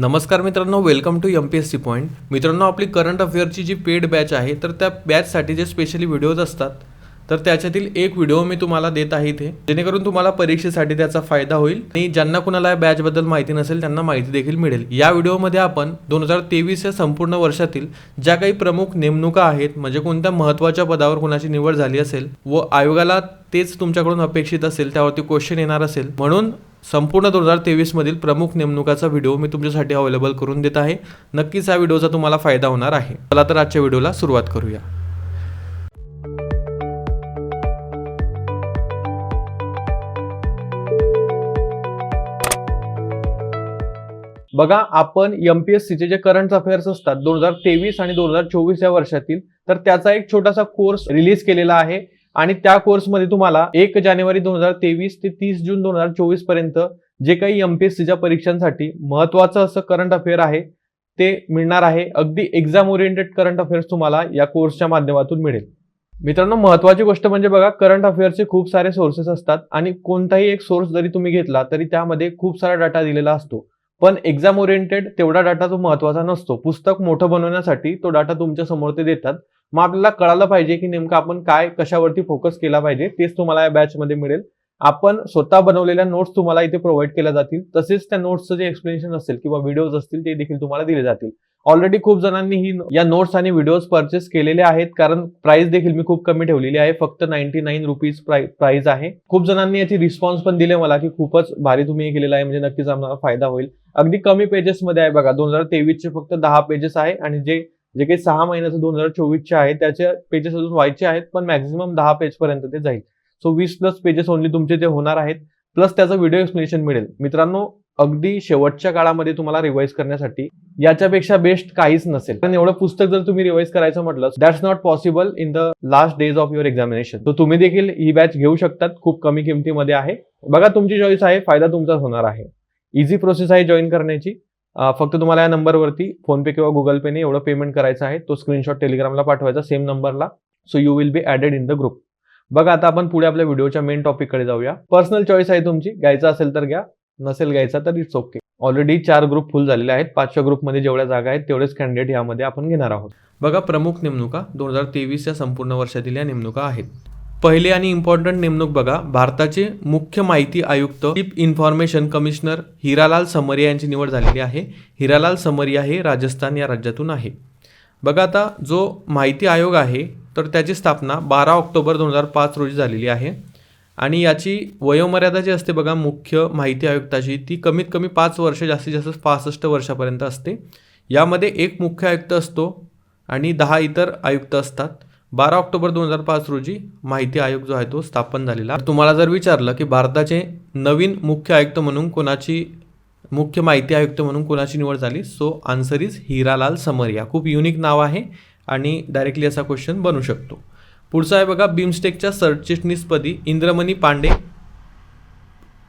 नमस्कार मित्रांनो welcome to M P S C point मित्रांनो आपली करंट अफेअरची जी पेड बॅच आहे तर त्या बॅचसाठी जे स्पेशली व्हिडिओज असतात तर त्याच्यातील एक व्हिडिओ मी तुम्हाला देत आहे इथे. जेणेकरून तुम्हाला परीक्षेसाठी त्याचा फायदा होईल आणि ज्यांना कुणाला या बॅचबद्दल माहिती नसेल त्यांना माहिती देखील मिळेल. या व्हिडिओमध्ये आपण दोन हजार तेवीस या संपूर्ण वर्षातील ज्या काही प्रमुख नेमणुका आहेत म्हणजे कोणत्या महत्त्वाच्या पदावर कुणाची निवड झाली असेल व आयोगाला तेच तुमच्याकडून अपेक्षित असेल त्यावरती क्वेश्चन येणार असेल. म्हणून संपूर्ण दोन हजार तेवीसमधील प्रमुख नेमणुकाचा व्हिडिओ मी तुमच्यासाठी अवेलेबल करून देत आहे. नक्कीच या व्हिडिओचा तुम्हाला फायदा होणार आहे. चला तर आजच्या व्हिडिओला सुरुवात करूया. बघा आपण एम पी एस सीचे जे करंट अफेअर्स असतात दोन हजार तेवीस आणि दोन हजार चोवीस या वर्षातील तर त्याचा एक छोटासा कोर्स रिलीज केलेला आहे. आणि त्या कोर्समध्ये तुम्हाला एक जानेवारी दोन हजार तेवीस ते तीस जून दोन हजार चोवीसपर्यंत जे काही एमपीएससीच्या परीक्षांसाठी महत्वाचं असं करंट अफेअर आहे ते मिळणार आहे. अगदी एक्झाम ओरिएंटेड करंट अफेअर्स तुम्हाला या कोर्सच्या माध्यमातून मिळेल. मित्रांनो महत्वाची गोष्ट म्हणजे बघा करंट अफेअर्सचे खूप सारे सोर्सेस असतात आणि कोणताही एक सोर्स जरी तुम्ही घेतला तरी त्यामध्ये खूप सारा डाटा दिलेला असतो. पण एक्झाम ओरिएंटेड तेवढा डाटा तो महत्त्वाचा नसतो. पुस्तक मोठं बनवण्यासाठी तो डाटा तुमच्यासमोर ते देतात. मग आपल्याला कळालं पाहिजे की नेमकं आपण काय कशावरती फोकस केला पाहिजे तेच तुम्हाला या बॅचमध्ये मिळेल. आपण स्वतः बनवलेल्या नोट्स तुम्हाला इथे प्रोव्हाइड केल्या जातील. तसेच त्या नोट्सचं जे एक्सप्लेनेशन असेल किंवा व्हिडिओज असतील ते देखील तुम्हाला दिले जातील. ऑलरेडी खूप जणांनी ही या नोट्स आणि व्हिडिओज परचेस केलेले आहेत कारण प्राइस देखील मी खूप कमी ठेवलेली आहे. फक्त नाईन्टी नाईन रुपीज प्राइस आहे. खूप जणांनी याची रिस्पॉन्स पण दिले मला की खूपच भारी तुम्ही हे केलेलं आहे म्हणजे नक्कीच आम्हाला फायदा होईल. अगदी कमी पेजेसमध्ये आहे बघा दोन हजार तेवीसचे फक्त दहा पेजेस आहे आणि जे जे काही सहा महिन्याचं दोन हजार चोवीसचे आहे त्याचे पेजेस अजून व्हायचे आहेत पण मॅक्झिमम दहा पेज पर्यंत ते जाईल. सो वीस प्लस पेजेस ओनली तुमचे ते होणार आहेत प्लस त्याचं व्हिडिओ एक्सप्लेनेशन मिळेल. मित्रांनो अगदी शेवटच्या काळामध्ये तुम्हाला रिवाईज करण्यासाठी याच्यापेक्षा बेस्ट काहीच नसेल. पण एवढं पुस्तक जर तुम्ही रिवाईज करायचं म्हटलं that's not possible in the last days of your examination तर तुम्ही देखील ही बॅच घेऊ शकतात खूप कमी किमतीमध्ये आहे. बघा तुमची चॉईस आहे फायदा तुमचाच होणार आहे. इझी प्रोसेस आहे जॉईन करण्याची. फक्त तुम्हाला या नंबरवरती फोनपे किंवा गुगल पेने एवढं पेमेंट करायचं आहे तो स्क्रीनशॉट टेलिग्रामला पाठवायचा सेम नंबरला so you will be added in the group बघा आता आपण पुढे आपल्या व्हिडिओच्या मेन टॉपिककडे जाऊया. पर्सनल चॉईस आहे तुमची. घ्यायचा असेल तर घ्या नसेल घ्यायचा तर इट्स ओके ऑलरेडी चार ग्रुप फुल झालेले आहेत. पाचशे ग्रुपमध्ये जेवढ्या जागा आहेत तेवढेच कॅन्डिडेट यामध्ये आपण घेणार आहोत. बघा प्रमुख नेमणुका दोन हजार तेवीस या संपूर्ण वर्षातील या नेमणुका आहेत. पहिले आणि इम्पॉर्टंट नेमणूक बघा. भारताचे मुख्य माहिती आयुक्त चीफ इन्फॉर्मेशन कमिशनर हिरालाल समरिया यांची निवड झालेली आहे. हिरालाल समरिया हे राजस्थान या राज्यातून आहे. बघा आता जो माहिती आयोग आहे तर त्याची स्थापना बारा ऑक्टोबर दोन हजार पाच रोजी झालेली आहे. आणि याची वयोमर्यादा जी असते बघा मुख्य माहिती आयुक्ताची ती कमीत कमी पाच वर्ष जास्तीत जास्त पासष्ट वर्षापर्यंत असते. यामध्ये एक मुख्य आयुक्त असतो आणि दहा इतर आयुक्त असतात. बारा ऑक्टोबर दोन हजार पाच रोजी माहिती आयोग जो आहे तो स्थापन झालेला. तुम्हाला जर विचारलं की भारताचे नवीन मुख्य आयुक्त म्हणून कोणाची मुख्य माहिती आयुक्त म्हणून कोणाची निवड झाली सो आन्सर इज हिरालाल समरिया. खूप युनिक नाव आहे आणि डायरेक्टली असा क्वेश्चन बनू शकतो. पुढचा आहे बघा बिमस्टेकच्या सरचिटणीसपदी इंद्रमणी पांडे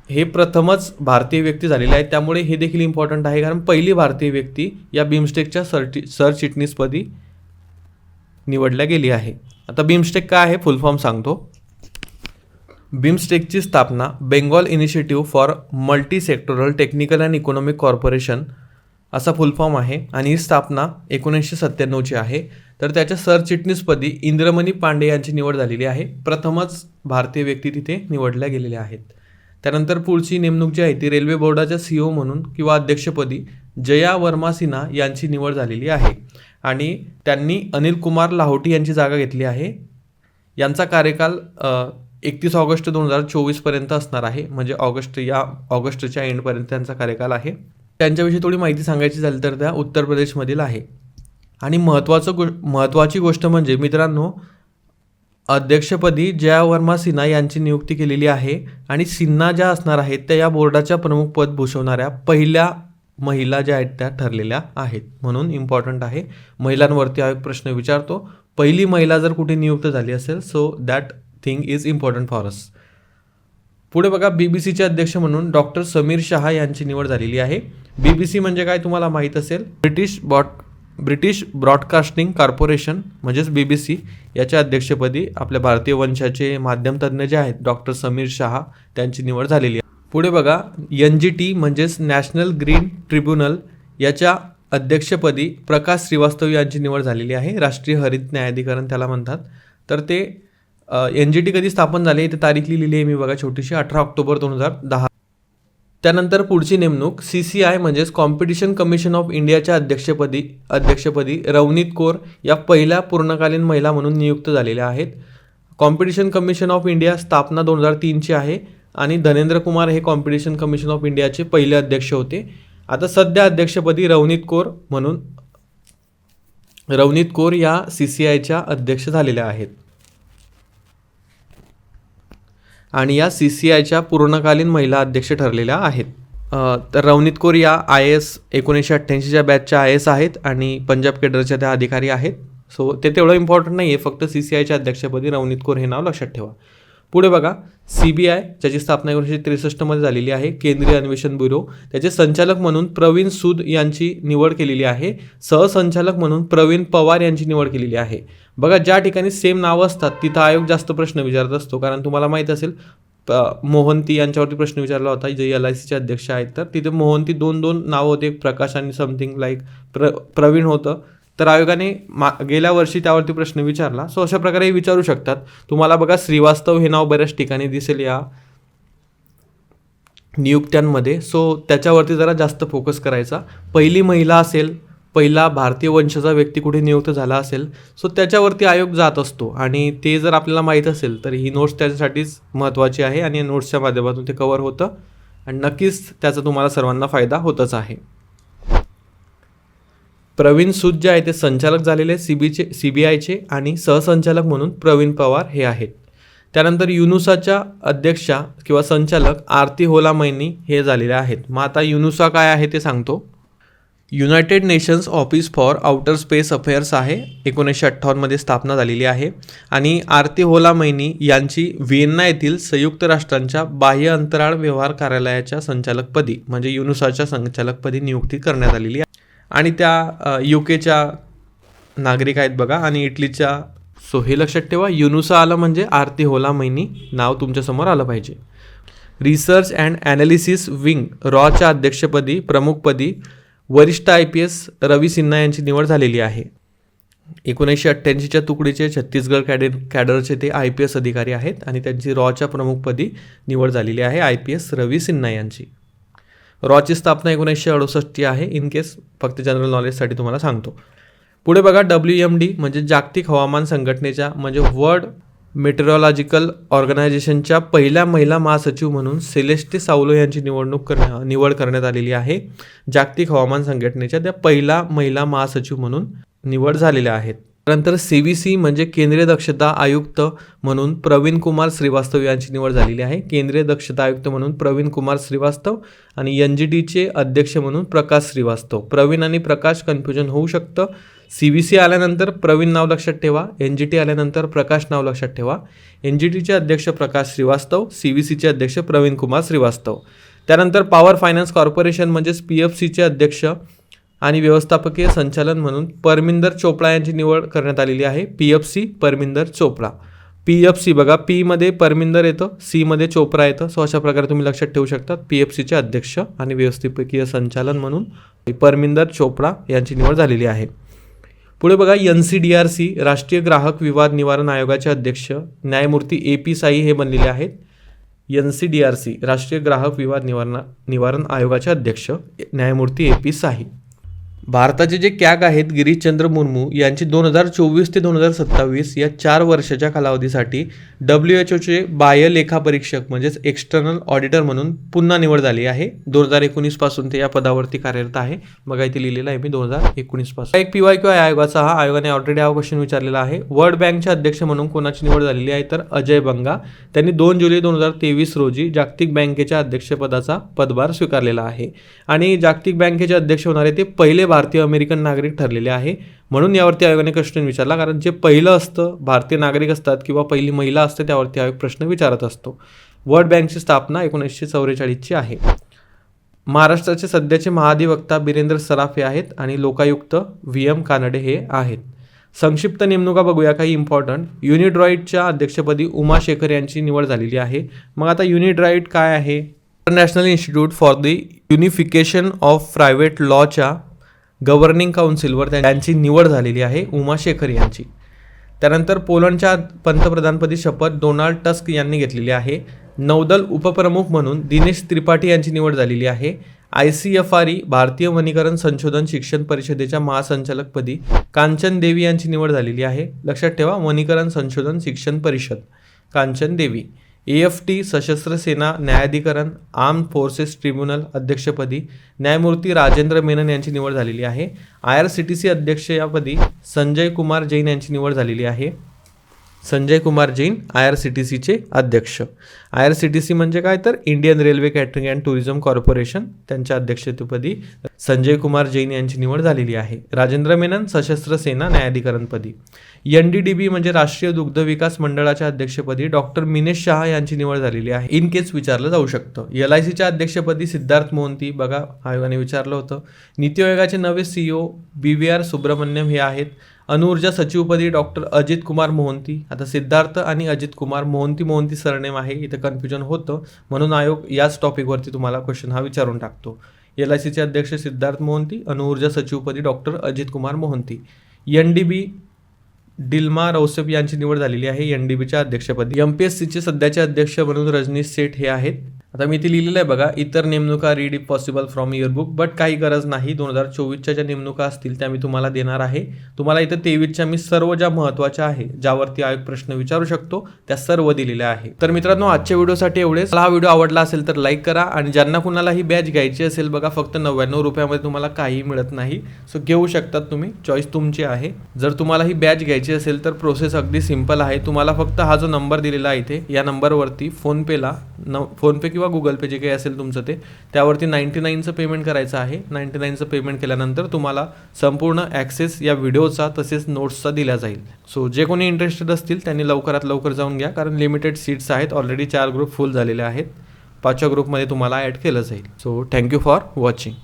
हे प्रथमच भारतीय व्यक्ती झालेले आहेत. त्यामुळे हे देखील इम्पॉर्टंट आहे कारण पहिली भारतीय व्यक्ती या बिमस्टेकच्या सरचि सरचिटणीसपदी निवडल्या गेली आहे. आता बिमस्टेक काय आहे? फुल फॉर्म सांगतो. बिमस्टेकची स्थापना Bengal initiative for multi sectoral technical and economic corporation असा फुल फॉर्म आहे आणि ही स्थापना एकोणीसशे सत्त्याण्णवची आहे. तर त्याच्या सरचिटणीसपदी इंद्रमणी पांडे यांची निवड झालेली आहे. प्रथमच भारतीय व्यक्ती तिथे निवडल्या गेलेल्या आहेत. त्यानंतर पुढची नेमणूक जी आहे ती रेल्वे बोर्डाच्या सी ओ म्हणून किंवा अध्यक्षपदी जया वर्मा सिन्हा यांची निवड झालेली आहे. आणि त्यांनी अनिल कुमार लाहोटी यांची जागा घेतली आहे. यांचा कार्यकाल एकतीस ऑगस्ट दोन हजार चोवीसपर्यंत असणार आहे. म्हणजे ऑगस्ट या ऑगस्टच्या एंडपर्यंत त्यांचा कार्यकाल आहे. त्यांच्याविषयी थोडी माहिती सांगायची झाली तर त्या उत्तर प्रदेशमधील आहे. आणि महत्त्वाचं गो महत्त्वाची गोष्ट म्हणजे मित्रांनो अध्यक्षपदी जया वर्मा सिन्हा यांची नियुक्ती केलेली आहे. आणि सिन्हा ज्या असणार आहेत त्या या बोर्डाच्या प्रमुख पद भूषवणाऱ्या पहिल्या महिला ज्या आहेत त्या ठरलेल्या आहेत. म्हणून इम्पॉर्टंट आहे. महिलांवरती हा एक प्रश्न विचारतो. पहिली महिला जर कुठे नियुक्त झाली असेल so that thing is important for us पुढे बघा बी बी सीचे अध्यक्ष म्हणून डॉक्टर समीर शहा यांची निवड झालेली आहे. बी बी सी म्हणजे काय तुम्हाला माहीत असेल? British bot British broadcasting corporation म्हणजेच बी बी सी याच्या अध्यक्षपदी आपल्या भारतीय वंशाचे माध्यमतज्ज्ञ जे आहेत डॉक्टर समीर शहा त्यांची निवड झालेली आहे. पुढे बघा एन जी टी म्हणजेच नॅशनल ग्रीन ट्रिब्युनल याच्या अध्यक्षपदी प्रकाश श्रीवास्तव यांची निवड झालेली आहे. राष्ट्रीय हरित न्यायाधिकरण त्याला म्हणतात. तर ते एन जी टी कधी स्थापन झाले इथे तारीख लिहिलेली आहे मी बघा छोटीशी. अठरा ऑक्टोबर दोन हजार दहा. त्यानंतर पुढची नेमणूक सी सी आय म्हणजेच कॉम्पिटिशन कमिशन ऑफ इंडियाच्या अध्यक्षपदी अध्यक्षपदी रवनीत कौर या पहिल्या पूर्णकालीन महिला म्हणून नियुक्त झालेल्या आहेत. कॉम्पिटिशन कमिशन ऑफ इंडिया स्थापना दोन हजार तीनची आहे. आणि धनेंद्र कुमार हे कॉम्पिटिशन कमिशन ऑफ इंडियाचे पहिले अध्यक्ष होते. आता सध्या अध्यक्षपदी रवनीत कौर म्हणून रवनीत कौर या सी सी आयच्या अध्यक्ष झालेल्या आहेत. आणि या सी सी आयच्या पूर्णकालीन महिला अध्यक्ष ठरलेल्या आहेत. तर रवनीत कौर या आय एस एकोणीसशे अठ्ठ्याऐंशीच्या बॅचच्या आय एस आहेत आणि पंजाब केडरच्या त्या अधिकारी आहेत. सो ते तेवढं इम्पॉर्टंट नाही आहे फक्त सी सी आयच्या अध्यक्षपदी रवनीत कौर हे नाव लक्षात ठेवा. पुढे बघा सी बी आय ज्याची स्थापना एकोणीसशे त्रेसष्टमध्ये झालेली आहे केंद्रीय अन्वेषण ब्युरो त्याचे संचालक म्हणून प्रवीण सूद यांची निवड केलेली आहे सहसंचालक म्हणून प्रवीण पवार यांची निवड केलेली आहे. बघा ज्या ठिकाणी सेम नावं असतात तिथं आयोग जास्त प्रश्न विचारत असतो कारण तुम्हाला माहीत असेल प- मोहंती यांच्यावरती प्रश्न विचारला होता जे एल आय सीचे अध्यक्ष आहेत तर तिथे मोहंती दोन दोन नावं होते एक प्रकाश आणि समथिंग लाईक प्र प्रवीण होतं. तर आयोगाने मा गेल्या वर्षी त्यावरती प्रश्न विचारला. सो अशा प्रकारे विचारू शकतात. तुम्हाला बघा श्रीवास्तव हे नाव बऱ्याच ठिकाणी दिसेल या नियुक्त्यांमध्ये. सो त्याच्यावरती जरा जास्त फोकस करायचा. पहिली महिला असेल पहिला भारतीय वंशाचा व्यक्ती कुठे नियुक्त झाला असेल सो त्याच्यावरती आयोग जात असतो. आणि ते जर आपल्याला माहीत असेल तर ही नोट्स त्याच्यासाठीच महत्त्वाची आहे. आणि या नोट्सच्या माध्यमातून ते कवर होतं. आणि नक्कीच त्याचा तुम्हाला सर्वांना फायदा होतच आहे. प्रवीण सूद जे आहे ते संचालक झालेले सी बीचे सी बी आयचे आणि सहसंचालक म्हणून प्रवीण पवार हे आहेत. त्यानंतर युनुसाच्या अध्यक्षा किंवा संचालक आरती होलामैनी हे झालेले आहेत. मग आता युनुसा काय आहे ते सांगतो. United Nations office for outer space affairs आहे. एकोणीसशे अठ्ठावन्नमध्ये स्थापना झालेली आहे. आणि आरती होलामैनी यांची व्हिएन्ना येथील संयुक्त राष्ट्रांच्या बाह्य अंतराळ व्यवहार कार्यालयाच्या संचालकपदी म्हणजे युनुसाच्या संचालकपदी नियुक्ती करण्यात आलेली आहे. आणि त्या यू केच्या नागरिक आहेत बघा आणि इटलीच्या सो हे लक्षात ठेवा युनुसा आलं म्हणजे आरती होला महिनी नाव तुमच्यासमोर आलं पाहिजे. रिसर्च अँड ॲनालिसिस विंग रॉच्या अध्यक्षपदी प्रमुखपदी वरिष्ठ I P S Ravi Sinha यांची निवड झालेली आहे. एकोणीसशे अठ्ठ्याऐंशीच्या तुकडीचे छत्तीसगड कॅडे कॅडरचे ते आय पी एस अधिकारी आहेत आणि त्यांची रॉच्या प्रमुखपदी निवड झालेली आहे I P S Ravi Sinha यांची. रॉची स्थापना एकोणीसशे अडुसष्टची आहे इन केस फक्त जनरल नॉलेजसाठी तुम्हाला सांगतो. पुढे बघा डब्ल्यू एम डी म्हणजे जागतिक हवामान संघटनेच्या म्हणजे वर्ल्ड मेटेरॉलॉजिकल ऑर्गनायझेशनच्या पहिल्या महिला महासचिव म्हणून सेलेस्टे सावलो यांची निवडणूक करण्या निवड करण्यात आलेली आहे. जागतिक हवामान संघटनेच्या त्या पहिला महिला महासचिव म्हणून निवड झालेल्या आहेत. त्यानंतर सी व्ही सी म्हणजे केंद्रीय दक्षता आयुक्त म्हणून प्रवीण कुमार श्रीवास्तव यांची निवड झालेली आहे. केंद्रीय दक्षता आयुक्त म्हणून प्रवीण कुमार श्रीवास्तव आणि एन जी टीचे अध्यक्ष म्हणून प्रकाश श्रीवास्तव. प्रवीण आणि प्रकाश कन्फ्युजन होऊ शकतं. सी व्ही सी आल्यानंतर प्रवीण नाव लक्षात ठेवा. एन जी टी आल्यानंतर प्रकाश नाव लक्षात ठेवा. एन जी टीचे अध्यक्ष प्रकाश श्रीवास्तव सी व्ही सीचे अध्यक्ष प्रवीण कुमार श्रीवास्तव. त्यानंतर पॉवर फायनान्स कॉर्पोरेशन म्हणजेच पी एफ सीचे अध्यक्ष आणि व्यवस्थापकीय संचालन म्हणून परमिंदर चोपडा यांची निवड करण्यात आलेली आहे. P F C Parminder Chopra. P F C बघा पीमध्ये परमिंदर येतं सीमध्ये चोपडा येतं. सो अशा प्रकारे तुम्ही लक्षात ठेवू शकता पी एफ सीचे अध्यक्ष आणि व्यवस्थापकीय संचालन म्हणून परमिंदर चोपडा यांची निवड झालेली आहे. पुढे बघा N C D R C राष्ट्रीय ग्राहक विवाद निवारण आयोगाचे अध्यक्ष न्यायमूर्ती ए पी साई हे बनलेले आहेत. N C D R C राष्ट्रीय ग्राहक विवाद निवारण निवारण आयोगाचे अध्यक्ष न्यायमूर्ती ए पी साई. भारताचे जे कॅग आहेत गिरीशचंद्र मुर्मू यांची दोन हजार चोवीस ते दोन हजार सत्तावीस या चार वर्षाच्या कालावधीसाठी डब्ल्यू एच ओचे बाह्य लेखापरीक्षक म्हणजेच एक्सटर्नल ऑडिटर म्हणून पुन्हा निवड झाली आहे. दोन हजार एकोणीसपासून ते या पदावरती कार्यरत आहे. बघा इथे लिहिलेलं आहे मी दोन हजार एकोणीसपासून. एक पी वाय क्यू आयोगाचा हा आयोगाने ऑलरेडी हा क्वेश्चन विचारलेला आहे. वर्ल्ड बँकचे अध्यक्ष म्हणून कोणाची निवड झालेली आहे तर अजय बंगा. त्यांनी दोन जुलै दोन हजार तेवीस रोजी जागतिक बँकेच्या अध्यक्षपदाचा पदभार स्वीकारलेला आहे. आणि जागतिक बँकेचे अध्यक्ष होणारे ते पहिले भारतीय अमेरिकन नागरिक ठरलेले आहे. म्हणून यावरती आयोगाने क्वेश्चन विचारला कारण जे पहिलं असतं भारतीय नागरिक असतात किंवा पहिली महिला असते त्यावरती आयोग प्रश्न विचारत असतो. वर्ल्ड बँकची स्थापना एकोणीसशे चौवेचाळीसची आहे. महाराष्ट्राचे सध्याचे महाधिवक्ता बिरेंद्र सराफ हे आहेत आणि लोकायुक्त व्ही एम कानडे हे आहेत. संक्षिप्त नेमणुका बघूया काही इम्पॉर्टंट युनिड्रॉईडच्या अध्यक्षपदी उमा शेखर यांची निवड झालेली आहे. मग आता युनिड्रॉईड काय आहे? International institute for the unification of private लॉच्या governing काउन्सिलवर त्यांची निवड झालेली आहे उमा शेखर यांची. त्यानंतर पोलंडच्या पंतप्रधानपदी शपथ डोनाल्ड टस्क यांनी घेतलेली आहे. नौदल उपप्रमुख म्हणून दिनेश त्रिपाठी यांची निवड झालेली आहे. I C F R E भारतीय वनीकरण संशोधन शिक्षण परिषदेच्या महासंचालकपदी कांचन देवी यांची निवड झालेली आहे. लक्षात ठेवा वनीकरण संशोधन शिक्षण परिषद कांचन देवी. ए एफ टी सशस्त्र सेना न्यायाधिकरण आर्म फोर्सेस ट्रिब्युनल अध्यक्षपदी न्यायमूर्ती राजेंद्र मेनन यांची निवड झालेली आहे. I R C T C अध्यक्ष यापदी संजय कुमार जैन यांची निवड झालेली आहे. Sanjay Kumar Jain I R C T सीचे अध्यक्ष. I R C T C म्हणजे काय तर Indian railway catering and tourism corporation त्यांच्या अध्यक्षतेपदी संजय कुमार जैन यांची निवड झालेली आहे. राजेंद्र मेनन सशस्त्र सेना न्यायाधिकरणपदी. एन डी डी बी म्हणजे राष्ट्रीय दुग्ध विकास मंडळाच्या अध्यक्षपदी डॉक्टर मिनेश शहा यांची निवड झालेली आहे. इन केस विचारलं जाऊ शकतं. एल आय सीच्या अध्यक्षपदी सिद्धार्थ मोहंती बघा आयोगाने विचारलं होतं. नीती आयोगाचे नवे CEO B V R Subrahmanyam हे आहेत. अणुऊर्जा सचिवपदी डॉक्टर अजित कुमार मोहंती. आता सिद्धार्थ आणि अजित कुमार मोहंती मोहंती सरनेम आहे. इथं कन्फ्युजन होतं. म्हणून आयोग याच टॉपिकवरती तुम्हाला क्वेश्चन हा विचारून टाकतो. एल आय सीचे अध्यक्ष सिद्धार्थ मोहंती अणुऊर्जा सचिवपदी doctor Ajit Kumar Mohanty. N D B Dilma Rousseff यांची निवड झालेली आहे. एन डी बीच्या अध्यक्षपदी. एम पी एस सीचे सध्याचे अध्यक्ष म्हणून रजनीश सेठ हे आहेत. आता मी ते लिहिलेलं आहे बघा इतर नेमणुका read if possible from year book but काही गरज नाही. दोन हजार चोवीसच्या ज्या नेमणुका असतील त्या मी तुम्हाला देणार आहे. तुम्हाला इथं तेवीसच्या मी सर्व ज्या महत्त्वाच्या आहे ज्यावरती आयोग प्रश्न विचारू शकतो त्या सर्व दिलेल्या आहे. तर मित्रांनो आजच्या व्हिडिओसाठी एवढेच. हा व्हिडिओ आवडला असेल तर लाईक करा आणि ज्यांना कुणाला ही बॅच घ्यायची असेल बघा फक्त नव्याण्णव रुपयामध्ये तुम्हाला काही मिळत नाही. सो घेऊ शकतात तुम्ही. चॉईस तुमची आहे. जर तुम्हाला ही बॅच घ्यायची असेल तर प्रोसेस अगदी सिंपल आहे. तुम्हाला फक्त हा जो नंबर दिलेला आहे इथे या नंबरवरती फोनपेला न फोनपे किंवा गुगल पे जे काही असेल तुमचं ते त्यावरती नाईन्टी नाईनचं पेमेंट करायचं आहे. नाईन्टी नाईनचं पेमेंट केल्यानंतर तुम्हाला संपूर्ण ॲक्सेस या व्हिडिओचा तसेच नोट्सचा दिला जाईल. सो जे कोणी इंटरेस्टेड असतील त्यांनी लवकरात लवकर जाऊन घ्या कारण लिमिटेड सीट्स आहेत. ऑलरेडी चार ग्रुप फुल झालेले आहेत. पाचव्या ग्रुपमध्ये तुम्हाला ॲड केलं जाईल. So thank you for watching